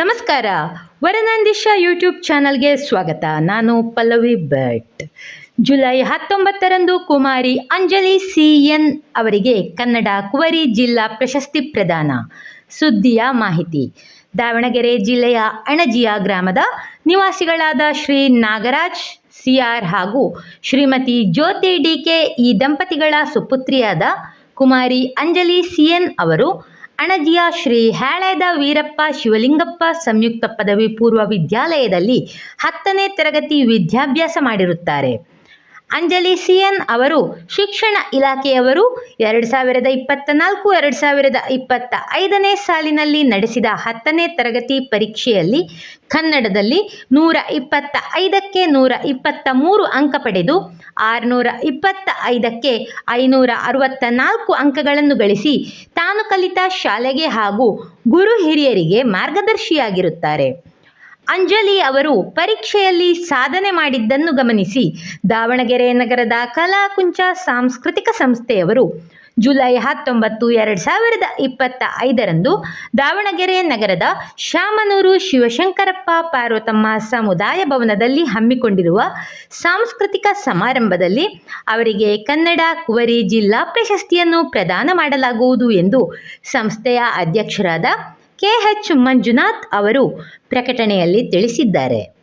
ನಮಸ್ಕಾರ. ವರನಂದಿಶ ಯೂಟ್ಯೂಬ್ ಚಾನಲ್ಗೆ ಸ್ವಾಗತ. ನಾನು ಪಲ್ಲವಿ ಭಟ್. ಜುಲೈ ಹತ್ತೊಂಬತ್ತರಂದು ಕುಮಾರಿ ಅಂಜಲಿ ಸಿ ಎನ್ ಅವರಿಗೆ ಕನ್ನಡ ಕುವರಿ ಜಿಲ್ಲಾ ಪ್ರಶಸ್ತಿ ಪ್ರದಾನ. ಸುದ್ದಿಯ ಮಾಹಿತಿ. ದಾವಣಗೆರೆ ಜಿಲ್ಲೆಯ ಅಣಜಿಯ ಗ್ರಾಮದ ನಿವಾಸಿಗಳಾದ ಶ್ರೀ ನಾಗರಾಜ್ ಸಿಆರ್ ಹಾಗೂ ಶ್ರೀಮತಿ ಜ್ಯೋತಿ ಡಿಕೆ ಈ ದಂಪತಿಗಳ ಸುಪುತ್ರಿಯಾದ ಕುಮಾರಿ ಅಂಜಲಿ ಸಿಎನ್ ಅವರು ಅಣಜಿಯ ಶ್ರೀ ಹ್ಯಾಳೆದ ವೀರಪ್ಪ ಶಿವಲಿಂಗಪ್ಪ ಸಂಯುಕ್ತ ಪದವಿ ಪೂರ್ವ ವಿದ್ಯಾಲಯದಲ್ಲಿ ಹತ್ತನೇ ತರಗತಿ ವಿದ್ಯಾಭ್ಯಾಸ ಮಾಡಿರುತ್ತಾರೆ. ಅಂಜಲಿ ಸಿಎನ್ ಅವರು ಶಿಕ್ಷಣ ಇಲಾಖೆಯವರು ಎರಡು ಸಾವಿರದ ಇಪ್ಪತ್ತ ನಾಲ್ಕು, ಎರಡು ಸಾವಿರದ ಇಪ್ಪತ್ತ ಐದನೇ ಸಾಲಿನಲ್ಲಿ ನಡೆಸಿದ ಹತ್ತನೇ ತರಗತಿ ಪರೀಕ್ಷೆಯಲ್ಲಿ ಕನ್ನಡದಲ್ಲಿ ನೂರ ಇಪ್ಪತ್ತ ಐದಕ್ಕೆ ನೂರ ಇಪ್ಪತ್ತ ಮೂರು ಅಂಕ ಪಡೆದು ಆರುನೂರ ಇಪ್ಪತ್ತ ಐದಕ್ಕೆ ಐನೂರ ಅರವತ್ತ ನಾಲ್ಕು ಅಂಕಗಳನ್ನು ಗಳಿಸಿ ತಾನು ಕಲಿತ ಶಾಲೆಗೆ ಹಾಗೂ ಗುರು ಹಿರಿಯರಿಗೆ ಮಾರ್ಗದರ್ಶಿಯಾಗಿರುತ್ತಾರೆ. ಅಂಜಲಿ ಅವರು ಪರೀಕ್ಷೆಯಲ್ಲಿ ಸಾಧನೆ ಮಾಡಿದ್ದನ್ನು ಗಮನಿಸಿ. ದಾವಣಗೆರೆ ನಗರದ ಕಲಾಕುಂಚ ಸಾಂಸ್ಕೃತಿಕ ಸಂಸ್ಥೆಯವರು ಜುಲೈ ಹತ್ತೊಂಬತ್ತು, ಎರಡು ಸಾವಿರದ ಇಪ್ಪತ್ತ ಐದರಂದು ದಾವಣಗೆರೆ ನಗರದ ಶಾಮನೂರು ಶಿವಶಂಕರಪ್ಪ ಪಾರ್ವತಮ್ಮ ಸಮುದಾಯ ಭವನದಲ್ಲಿ ಹಮ್ಮಿಕೊಂಡಿರುವ ಸಾಂಸ್ಕೃತಿಕ ಸಮಾರಂಭದಲ್ಲಿ ಅವರಿಗೆ ಕನ್ನಡ, ಕುವರಿ ಜಿಲ್ಲಾ ಪ್ರಶಸ್ತಿಯನ್ನು ಪ್ರದಾನ ಮಾಡಲಾಗುವುದು ಎಂದು ಸಂಸ್ಥೆಯ ಅಧ್ಯಕ್ಷರಾದ ಕೆಎಚ್ ಮಂಜುನಾಥ್ ಅವರು ಪ್ರಕಟಣೆಯಲ್ಲಿ ತಿಳಿಸಿದ್ದಾರೆ.